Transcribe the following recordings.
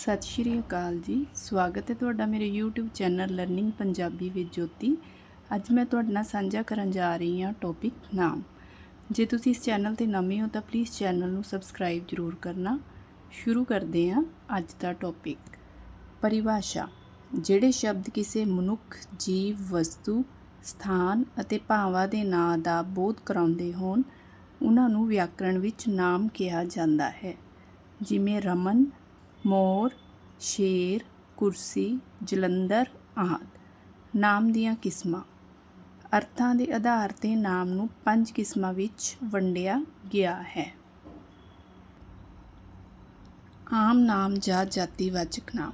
ਸਤਿ ਸ਼੍ਰੀ ਅਕਾਲ ਜੀ। ਸਵਾਗਤ ਹੈ ਤੁਹਾਡਾ ਮੇਰੇ YouTube ਚੈਨਲ ਲਰਨਿੰਗ ਪੰਜਾਬੀ ਵਿੱਚ ਜੋਤੀ। ਅੱਜ ਮੈਂ ਤੁਹਾਡੇ ਨਾਲ ਸਾਂਝਾ ਕਰਨ ਜਾ ਰਹੀ ਹਾਂ ਟੌਪਿਕ ਨਾਮ। ਜੇ ਤੁਸੀਂ ਇਸ ਚੈਨਲ ਤੇ ਨਵੇਂ ਹੋ ਤਾਂ ਪਲੀਜ਼ ਚੈਨਲ ਨੂੰ ਸਬਸਕ੍ਰਾਈਬ ਜ਼ਰੂਰ ਕਰਨਾ। ਸ਼ੁਰੂ ਕਰਦੇ ਹਾਂ ਅੱਜ ਦਾ ਟੌਪਿਕ ਪਰਿਭਾਸ਼ਾ। ਜਿਹੜੇ ਸ਼ਬਦ ਕਿਸੇ ਮਨੁੱਖ, ਜੀਵ, ਵਸਤੂ, ਸਥਾਨ ਅਤੇ ਭਾਵਾਂ ਦੇ ਨਾਂ ਦਾ ਬੋਧ ਕਰਾਉਂਦੇ ਹੋਣ, ਉਹਨਾਂ ਨੂੰ ਵਿਆਕਰਣ ਵਿੱਚ ਨਾਮ ਕਿਹਾ ਜਾਂਦਾ ਹੈ। ਜਿਵੇਂ ਰਮਨ ਮੋਰ, ਸ਼ੇਰ, ਕੁਰਸੀ, ਜਲੰਧਰ ਆਦਿ। ਨਾਮ ਦੀਆਂ ਕਿਸਮਾਂ। ਅਰਥਾਂ ਦੇ ਆਧਾਰ ਤੇ ਨਾਮ ਨੂੰ ਪੰਜ ਕਿਸਮਾਂ ਵਿੱਚ ਵੰਡਿਆ ਗਿਆ ਹੈ। ਆਮ ਨਾਮ ਜਾਂ ਜਾਤੀਵਾਚਕ ਨਾਮ।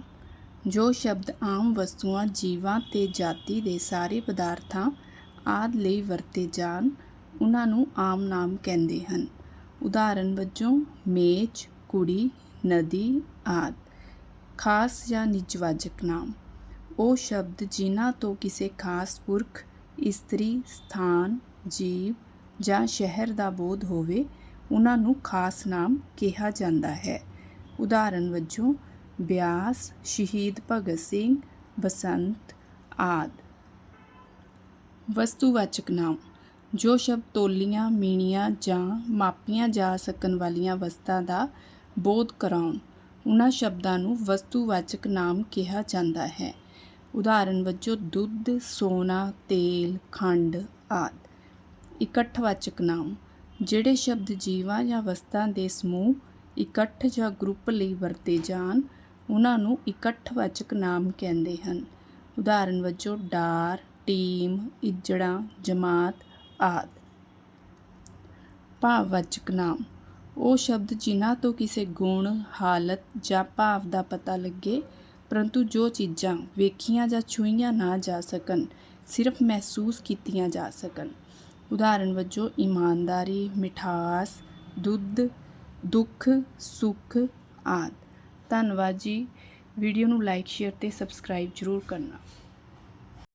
ਜੋ ਸ਼ਬਦ ਆਮ ਵਸਤੂਆਂ, ਜੀਵਾਂ ਤੇ ਜਾਤੀ ਦੇ ਸਾਰੇ ਪਦਾਰਥਾਂ ਆਦਿ ਲਈ ਵਰਤੇ ਜਾਣ, ਉਹਨਾਂ ਨੂੰ ਆਮ ਨਾਮ ਕਹਿੰਦੇ ਹਨ। ਉਦਾਹਰਨ ਵਜੋਂ, ਮੇਜ਼, ਕੁੜੀ ਨਦੀ, ਆਦਿ। ਖਾਸ ਜਾਂ ਨਿਜਵਾਚਕ ਨਾਮ। ਉਹ ਸ਼ਬਦ ਜਿਨ੍ਹਾਂ ਤੋਂ ਕਿਸੇ ਖਾਸ ਪੁਰਖ, ਇਸਤਰੀ, ਸਥਾਨ, ਜੀਵ ਜਾਂ ਸ਼ਹਿਰ ਦਾ ਬੋਧ ਹੋਵੇ ਉਹਨਾਂ ਨੂੰ ਖਾਸ ਨਾਮ ਕਿਹਾ ਜਾਂਦਾ ਹੈ। ਉਦਾਹਰਨ ਵਜੋਂ, ਬਿਆਸ, ਸ਼ਹੀਦ ਭਗਤ ਸਿੰਘ, ਬਸੰਤ, ਆਦਿ। ਵਸਤੂਵਾਚਕ ਨਾਮ। ਜੋ ਸ਼ਬਦ ਤੋਲੀਆਂ, ਮੀਣੀਆਂ ਜਾਂ ਮਾਪੀਆਂ ਜਾ ਸਕਣ ਵਾਲੀਆਂ ਵਸਤਾਂ ਦਾ ਬੋਧ ਕਰਾਉਣ। ਉਹਨਾਂ ਸ਼ਬਦਾਂ ਨੂੰ ਵਸਤੂਵਾਚਕ ਨਾਮ ਕਿਹਾ ਜਾਂਦਾ ਹੈ। ਉਦਾਹਰਨ ਵਜੋਂ ਦੁੱਧ, ਸੋਨਾ, ਤੇਲ, ਖੰਡ ਆਦਿ। ਇਕੱਠਵਾਚਕ ਨਾਮ। ਜਿਹੜੇ ਸ਼ਬਦ ਜੀਵਾਂ ਜਾਂ ਵਸਤਾਂ ਦੇ ਸਮੂਹ ਇਕੱਠ ਜਾਂ ਗਰੁੱਪ ਲਈ ਵਰਤੇ ਜਾਣ ਉਹਨਾਂ ਨੂੰ ਇਕੱਠਵਾਚਕ ਨਾਮ ਕਹਿੰਦੇ ਹਨ। ਉਦਾਹਰਨ ਵਜੋਂ ਡਾਰ, ਟੀਮ, ਇੱਜੜਾਂ, ਜਮਾਤ ਆਦਿ। ਭਾਵਵਾਚਕ ਨਾਮ। ਉਹ ਸ਼ਬਦ ਜਿਨ੍ਹਾਂ ਤੋਂ ਕਿਸੇ ਗੁਣ, ਹਾਲਤ ਜਾਂ ਭਾਵ ਦਾ ਪਤਾ ਲੱਗੇ, ਪਰੰਤੂ ਜੋ ਚੀਜ਼ਾਂ ਵੇਖੀਆਂ ਜਾਂ ਛੂਹੀਆਂ ਨਾ ਜਾ ਸਕਣ, ਸਿਰਫ ਮਹਿਸੂਸ ਕੀਤੀਆਂ ਜਾ ਸਕਣ। ਉਦਾਹਰਨ ਵਜੋਂ, ਇਮਾਨਦਾਰੀ, ਮਿਠਾਸ, ਦੁੱਧ, ਦੁੱਖ, ਸੁੱਖ ਆਦਿ। ਧੰਨਵਾਦ ਜੀ। ਵੀਡੀਓ ਨੂੰ ਲਾਈਕ ਸ਼ੇਅਰ ਤੇ ਸਬਸਕ੍ਰਾਈਬ ਜ਼ਰੂਰ ਕਰਨਾ।